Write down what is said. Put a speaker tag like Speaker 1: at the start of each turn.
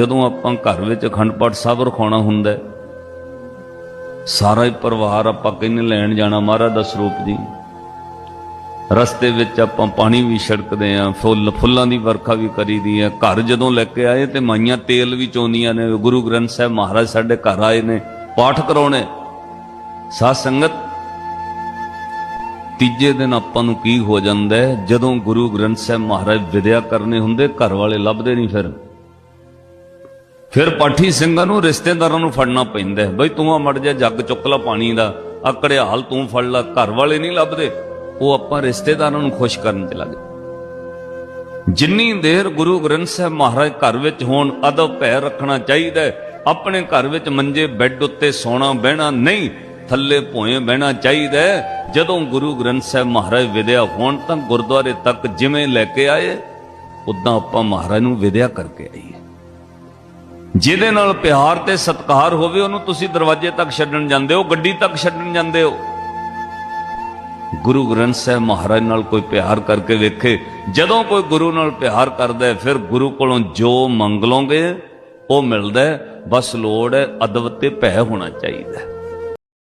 Speaker 1: ਜਦੋਂ ਆਪਾਂ ਘਰ ਵਿੱਚ ਅਖੰਡ ਪਾਠ ਸਾਹਿਬ ਰਖਾਉਣਾ ਹੁੰਦਾ ਸਾਰਾ ਹੀ ਪਰਿਵਾਰ ਆਪਾਂ ਕਹਿੰਨੇ ਲੈਣ ਜਾਣਾ ਮਹਾਰਾਜ ਦਾ ਸਰੂਪ ਜੀ। ਰਸਤੇ ਵਿੱਚ ਆਪਾਂ ਪਾਣੀ ਵੀ ਛਿੜਕਦੇ ਆਂ ਫੁੱਲ, ਫੁੱਲਾਂ ਦੀ ਵਰਖਾ ਵੀ ਕਰੀਦੀ ਆ ਘਰ ਜਦੋਂ ਲੈ ਕੇ ਆਏ ਤੇ ਮਾਈਆਂ ਤੇਲ ਵੀ ਚੋਂਦੀਆਂ ਨੇ, ਗੁਰੂ ਗ੍ਰੰਥ ਸਾਹਿਬ ਮਹਾਰਾਜ ਸਾਡੇ ਘਰ ਆਏ ਨੇ, ਪਾਠ ਕਰਾਉਣੇ। ਸਾਧ ਸੰਗਤ, ਤੀਜੇ ਦਿਨ ਆਪਾਂ ਨੂੰ ਕੀ ਹੋ ਜਾਂਦਾ ਜਦੋਂ ਗੁਰੂ ਗ੍ਰੰਥ ਸਾਹਿਬ ਮਹਾਰਾਜ ਵਿਦਿਆ ਕਰਨੇ ਹੁੰਦੇ, ਘਰ ਵਾਲੇ ਲੱਭਦੇ ਨਹੀਂ ਫਿਰ। ਫਿਰ ਪਾਠੀ ਸਿੰਘਾਂ ਨੂੰ ਰਿਸ਼ਤੇਦਾਰਾਂ ਨੂੰ ਫੜਨਾ ਪੈਂਦਾ ਹੈ। ਬਈ ਤੂੰ ਆ ਮੜ ਜਾ ਜੱਗ ਚੁੱਕ ਲਾ ਪਾਣੀ ਦਾ ਆ ਘੜਿਆਲ ਤੂੰ ਫੜ ਲਾ, ਘਰ ਵਾਲੇ ਨਹੀਂ ਲੱਭਦੇ। ਉਹ ਆਪਾਂ ਰਿਸ਼ਤੇਦਾਰਾਂ ਨੂੰ ਖੁਸ਼ ਕਰਨ ਚ ਲੱਗੇ ਜਿੰਨੀ ਦੇਰ ਗੁਰੂ ਗ੍ਰੰਥ ਸਾਹਿਬ ਮਹਾਰਾਜ ਘਰ ਵਿੱਚ ਹੋਣ, ਅਦਬ ਭੈ ਰੱਖਣਾ ਚਾਹੀਦਾ ਹੈ। ਆਪਣੇ ਘਰ ਵਿੱਚ ਮੰਜੇ, ਬੈੱਡ ਉੱਤੇ ਸੌਣਾ ਬਹਿਣਾ ਨਹੀਂ, ਥੱਲੇ ਭੋਏ ਬਹਿਣਾ ਚਾਹੀਦਾ ਹੈ। ਜਦੋਂ ਗੁਰੂ ਗ੍ਰੰਥ ਸਾਹਿਬ ਮਹਾਰਾਜ ਵਿਦਿਆ ਹੋਣ ਤਾਂ ਗੁਰਦੁਆਰੇ ਤੱਕ ਜਿਵੇਂ ਲੈ ਕੇ ਆਏ, ਉਦਾਂ ਆਪਾਂ ਮਹਾਰਾਜ ਨੂੰ ਵਿਦਿਆ ਕਰਕੇ ਆਈਏ। ਜਿਹਦੇ ਨਾਲ ਪਿਆਰ ਤੇ ਸਤਿਕਾਰ ਹੋਵੇ ਉਹਨੂੰ ਤੁਸੀਂ ਦਰਵਾਜ਼ੇ ਤੱਕ ਛੱਡਣ ਜਾਂਦੇ ਹੋ ਗੱਡੀ ਤੱਕ ਛੱਡਣ ਜਾਂਦੇ ਹੋ। ਗੁਰੂ ਗ੍ਰੰਥ ਸਾਹਿਬ ਮਹਾਰਾਜ ਨਾਲ ਕੋਈ ਪਿਆਰ ਕਰਕੇ ਵੇਖੇ। ਜਦੋਂ ਕੋਈ ਗੁਰੂ ਨਾਲ ਪਿਆਰ ਕਰਦਾ ਹੈ, ਫਿਰ ਗੁਰੂ ਕੋਲੋਂ ਜੋ ਮੰਗ ਲਓਗੇ ਉਹ ਮਿਲਦਾ ਬਸ ਲੋੜ ਹੈ ਅਦਬ ਤੇ ਭੈ ਹੋਣਾ ਚਾਹੀਦਾ